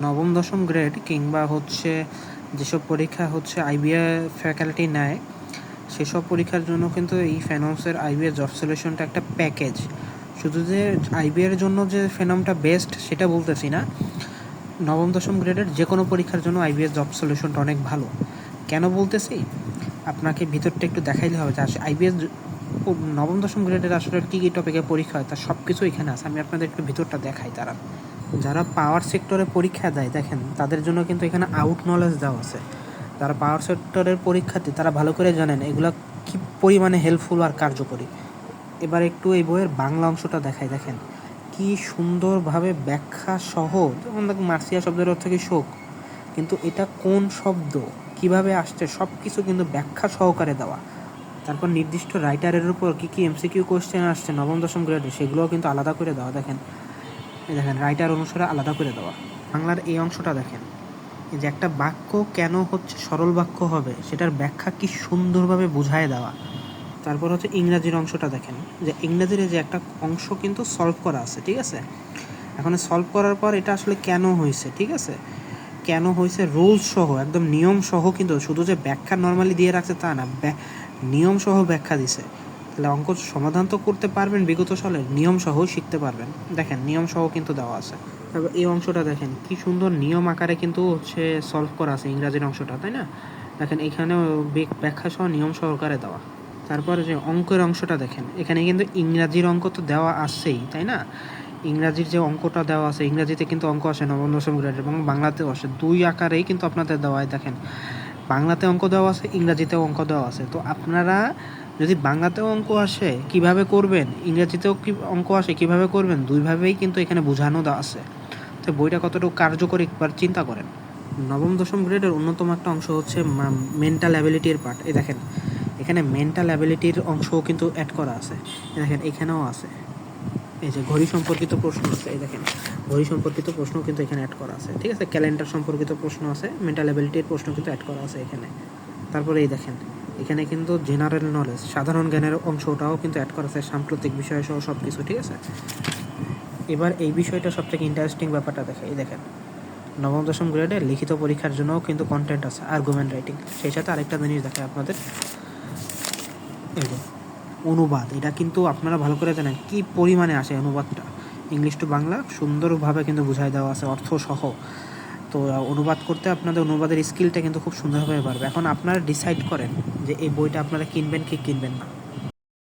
নবম, দশম গ্রেড কিংবা হচ্ছে যেসব পরীক্ষা হচ্ছে আইবিএ ফ্যাকাল্টি নেয়, সেসব পরীক্ষার জন্য কিন্তু এই ফেনমসের আইবিএ জব সলিউশনটা একটা প্যাকেজ শুধু যে আইবিএর জন্য যে ফেনমটা বেস্ট সেটা বলতেছি না। নবম, দশম গ্রেডের যে কোনো পরীক্ষার জন্য আইবিএস জব সলিউশনটা অনেক ভালো। কেন বলতেছি? আপনাকে ভিতরটা একটু দেখাইলে হবে যে আইবিএস নবম দশম গ্রেডের আসলে কী কী টপিকে পরীক্ষা হয়, তার সব কিছু এখানে আছে। আমি আপনাদের একটু ভিতরটা দেখাই তারা যারা পাওয়ার সেক্টরে পরীক্ষা দেয়, দেখেন, তাদের জন্য কিন্তু এখানে আউট নলেজ দেওয়া আছে। যারা পাওয়ার সেক্টরের পরীক্ষার্থী, তারা ভালো করে জানেন এগুলো কী পরিমাণে হেল্পফুল আর কার্যকরী। এবার একটু এই বইয়ের বাংলা অংশটা দেখাই, দেখেন। কি সুন্দরভাবে ব্যাখ্যা সহ, যেমন দেখ মার্সিয়া শব্দের অর্থ কি শোক? কিন্তু এটা কোন শব্দ? কীভাবে আসছে? সব কিছু কিন্তু ব্যাখ্যা সহকারে দেওয়া। তারপর নির্দিষ্ট রাইটারের উপর কী কী এমসিকিউ কোশ্চেন আসছে, নবম, দশম গ্রেডে সেগুলোও কিন্তু আলাদা করে দেওয়া, দেখেন। দেখেন রাইটার অনুসারে আলাদা করে দেওয়া। বাংলার এই অংশটা দেখেন। যে একটা বাক্য কেন হচ্ছে সরল বাক্য হবে, সেটার ব্যাখ্যা কি সুন্দরভাবে বুঝায় দেওয়া। তারপর হচ্ছে ইংরাজির অংশটা দেখেন, যে ইংরাজির যে একটা অংশ কিন্তু সলভ করা আছে, ঠিক আছে? এখন সলভ করার পর এটা আসলে কেন হয়েছে ঠিক আছে? কেন হয়েছে রুলস সহ, একদম নিয়ম সহ কিন্তু শুধু যে ব্যাখ্যা নর্মালি দিয়ে রাখছে তা না ব্যা- নিয়ম সহ ব্যাখ্যা দিছে। তাহলে অঙ্ক সমাধান তো করতে পারবেন, বিগত সালের নিয়ম সহ শিখতে পারবেন। দেখেন নিয়ম সহ কিন্তু দেওয়া আছে। তারপর এই অংশটা দেখেন, কি সুন্দর নিয়ম আকারে কিন্তু হচ্ছে সলভ করা আছে ইংরাজির অংশটা, তাই না? দেখেন, এখানেও ব্যাখ্যা সহ নিয়ম সহকারে দেওয়া। তারপরে যে অঙ্কের অংশটা দেখেন, এখানে কিন্তু ইংরাজির অঙ্ক তো দেওয়া আছেই, তাই না? ইংরাজির যে অঙ্কটা দেওয়া আছে, ইংরাজিতে কিন্তু অঙ্ক আসে নবম, দশম গ্রেড এবং বাংলাতেও আসে। দুই আকারেই কিন্তু আপনাদের দেওয়া হয় দেখেন বাংলাতে অঙ্ক দেওয়া আছে, ইংরাজিতেও অঙ্ক দেওয়া আছে। তো আপনারা যদি বাংলাতেও অঙ্ক আসে, কীভাবে করবেন? ইংরেজিতেও কি অঙ্ক আসে, কীভাবে করবেন? দুইভাবেই কিন্তু এখানে বোঝানো দেওয়া আছে। তো বইটা কতটুকু কার্যকরী একবার চিন্তা করেন। নবম, দশম গ্রেডের অন্যতম একটা অংশ হচ্ছে মেন্টাল অ্যাবিলিটির পার্ট এই দেখেন, এখানে মেন্টাল অ্যাবিলিটির অংশও কিন্তু অ্যাড করা আছে। দেখেন, এখানেও আছে। এই যে ঘড়ি সম্পর্কিত প্রশ্ন আছে, এই দেখেন, ঘড়ি সম্পর্কিত প্রশ্ন কিন্তু এখানে অ্যাড করা আছে, ঠিক আছে? ক্যালেন্ডার সম্পর্কিত প্রশ্ন আছে মেন্টাল অ্যাবিলিটির প্রশ্ন কিন্তু অ্যাড করা আছে এখানে। তারপরে এই দেখেন, এখানে কিন্তু জেনারেল নলেজ সাধারণ জ্ঞানের অংশটাও কিন্তু অ্যাড করা আছে, সাম্প্রতিক বিষয় সহ সব কিছু ঠিক আছে? এবার এই বিষয়টা সবথেকে ইন্টারেস্টিং ব্যাপারটা দেখে, এই দেখেন, নবম, দশম গ্রেডে লিখিত পরীক্ষার জন্যও কিন্তু কন্টেন্ট আছে আর্গুমেন্ট রাইটিং সেই সাথে আরেকটা জিনিস দেখে আপনাদের। এই অনুবাদ। এটা কিন্তু আপনারা ভালো করে জানেন কী পরিমাণে আসে অনুবাদটা। ইংলিশ টু বাংলা সুন্দরভাবে কিন্তু বুঝাই দেওয়া আছে অর্থ সহ তো অনুবাদ করতে আপনাদের অনুবাদের স্কিলটা কিন্তু খুব সুন্দরভাবে পারবে এখন আপনারা ডিসাইড করেন যে এই বইটা আপনারা কিনবেন কি কিনবেন না।